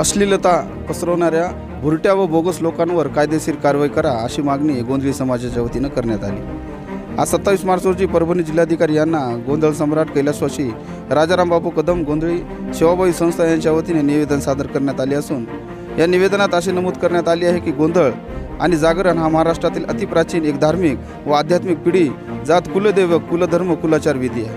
अश्लीलता पसरवणाऱ्या भुरट्या व बोगस लोकांवर कायदेशीर कारवाई करा अशी मागणी गोंधळी समाजाच्या वतीनं करण्यात आली. आज सत्तावीस मार्च रोजी परभणी जिल्हाधिकारी यांना गोंधळ सम्राट कैलासवासी राजाराम बापू कदम गोंधळी शिवाबाई संस्था यांच्या वतीने निवेदन सादर करण्यात आले असून या निवेदनात असे नमूद करण्यात आले आहे की गोंधळ आणि जागरण हा महाराष्ट्रातील अतिप्राचीन एक धार्मिक व आध्यात्मिक पिढी जात कुलदेव कुलधर्म कुलाचार विधी आहे.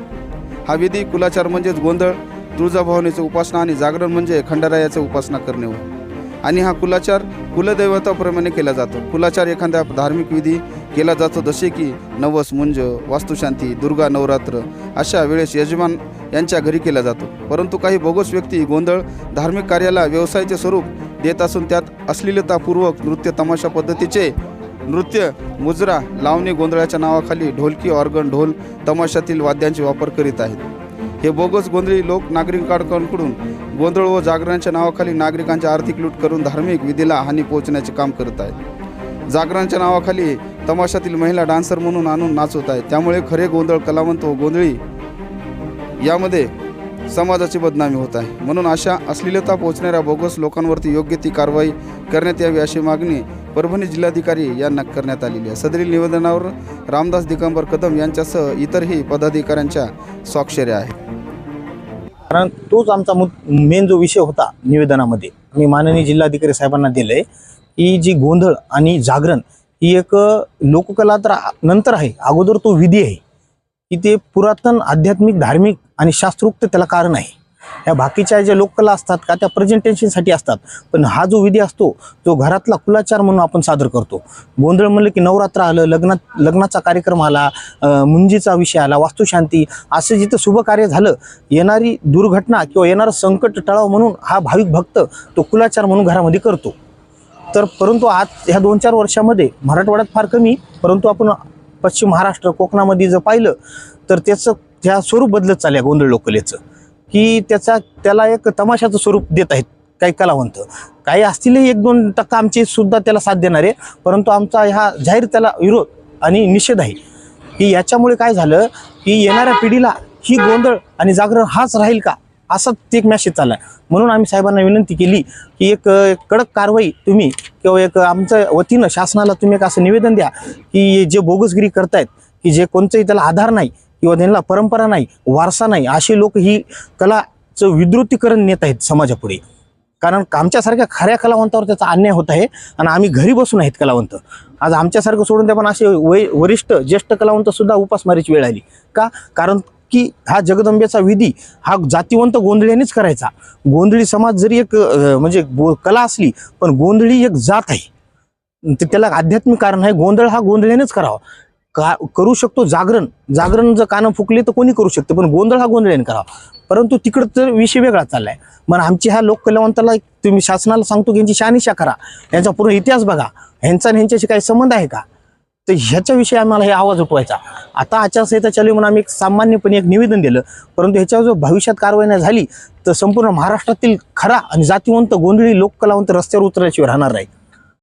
हा विधी कुलाचार म्हणजेच गोंधळ तुळजाभवानीचं उपासना आणि जागरण म्हणजे खंडारायाचं उपासना करणे होय आणि हा कुलाचार कुलदैवताप्रमाणे केला जातो. कुलाचार एखाद्या धार्मिक विधी केला जातो जसे की नवस मुंज वास्तुशांती दुर्गा नवरात्र अशा वेळेस यजमान यांच्या घरी केला जातो. परंतु काही बोगस व्यक्ती गोंधळ धार्मिक कार्याला व्यवसायाचे स्वरूप देत असून त्यात अश्लीलतापूर्वक नृत्य तमाशा पद्धतीचे नृत्य मुजरा लावणी गोंधळाच्या नावाखाली ढोलकी ऑर्गन ढोल तमाशातील वाद्यांचे वापर करीत आहेत. हे बोगस गोंधळी लोक नागरिकांकडून गोंधळ व जागरणाच्या नावाखाली नागरिकांची आर्थिक लूट करून धार्मिक विधीला हानी पोहोचण्याचे काम करत आहेत. जागरणाच्या नावाखाली तमाशातील महिला डान्सर म्हणून आणून नाचवत आहेत. त्यामुळे खरे गोंधळ कलावंत व गोंधळी यामध्ये समाजाची बदनामी होत आहे. म्हणून अशा अश्लीलता पोहोचणाऱ्या बोगस लोकांवरती योग्य ती कारवाई करण्यात यावी अशी मागणी परभणी जिल्हाधिकारी यांना करण्यात आलेली आहे. सदरील निवेदनावर रामदास दिगंबर कदम यांच्यासह इतरही पदाधिकाऱ्यांच्या स्वाक्षऱ्या आहेत. कारण तोच आमचा मेन जो विषय होता निवेदनामध्ये मी माननीय जिल्हाधिकारी साहेबांना दिलंय की जी गोंधळ आणि जागरण ही एक लोककला तर नंतर आहे अगोदर तो विधी आहे की ते पुरातन आध्यात्मिक धार्मिक आणि शास्त्रोक्त त्याला कारण आहे. या बाकीच्या ज्या लोककला असतात का त्या प्रेझेंटेशनसाठी असतात. पण हा जो विधी असतो जो घरातला कुलाचार म्हणून आपण सादर करतो. गोंधळ म्हणलं की नवरात्र आलं लग्नात लग्नाचा कार्यक्रम आला मुंजीचा विषय आला वास्तुशांती असं जिथं शुभ कार्य झालं येणारी दुर्घटना किंवा येणारं संकट टळाव म्हणून हा भाविक भक्त तो कुलाचार म्हणून घरामध्ये करतो. तर परंतु आज ह्या दोन चार वर्षामध्ये मराठवाड्यात फार कमी परंतु आपण पश्चिम महाराष्ट्र कोकणामध्ये जर पाहिलं तर त्याचं त्या स्वरूप बदलत चालल्या गोंधळ लोकलेचं. की त्याचा त्याला एक तमाशाचं स्वरूप देत आहेत काही कलावंत. काही असतीलही एक दोन टक्का आमचे सुद्धा त्याला साथ देणारे परंतु आमचा ह्या जाहीर त्याला विरोध आणि निषेध आहे. की याच्यामुळे काय झालं की येणाऱ्या पिढीला ही गोंधळ आणि जागरण हाच राहील का? असाच ते एक मॅसेज चालला म्हणून आम्ही साहेबांना विनंती केली की एक कडक कारवाई तुम्ही किंवा एक आमच्या वतीनं शासनाला तुम्ही एक असं निवेदन द्या की जे बोगसगिरी करतायत की जे कोणतंही त्याला आधार नाही किंवा त्यांना परंपरा नाही वारसा नाही असे लोक ही कलाचं विद्रुतीकरण नेत आहेत समाजापुढे. कारण आमच्यासारख्या खऱ्या कलावंतावर त्याचा अन्याय होत आहे आणि आम्ही घरी बसून आहेत कलावंत. आज आमच्यासारखं सोडून द्या पण असे वय वरिष्ठ ज्येष्ठ कलावंत सुद्धा उपासमारीची वेळ आली. का? कारण की हा जगदंबेचा विधी हा जातीवंत गोंधळ्यानेच करायचा. गोंधळी समाज जरी एक म्हणजे गो- कला असली पण गोंधळी एक जात आहे. ते त्याला आध्यात्मिक कारण आहे गोंधळ हा गोंधळ्यानेच करावा. का करू शकतो जागरण? जागरण जर कानं फुकले तर कोणी करू शकतं? पण गोंधळ हा गोंधळीने करावा. परंतु तिकडं तर विषय वेगळा चाललाय. मग आमची ह्या लोककलावंताला एक तुम्ही शासनाला सांगतो की यांची शहानिशा करा. यांचा पूर्ण इतिहास बघा. ह्यांचा आणि ह्यांच्याशी काही संबंध आहे का? तर ह्याच्याविषयी आम्हाला हे आवाज उठवायचा. आता आचारसंहिता चालू म्हणून आम्ही एक सामान्यपणे एक निवेदन दिलं. परंतु ह्याच्यावर जर भविष्यात कारवाई नाही झाली तर संपूर्ण महाराष्ट्रातील खरा आणि जातीवंत गोंधळी लोककलावंत रस्त्यावर उतरल्याशिवाय राहणार नाही.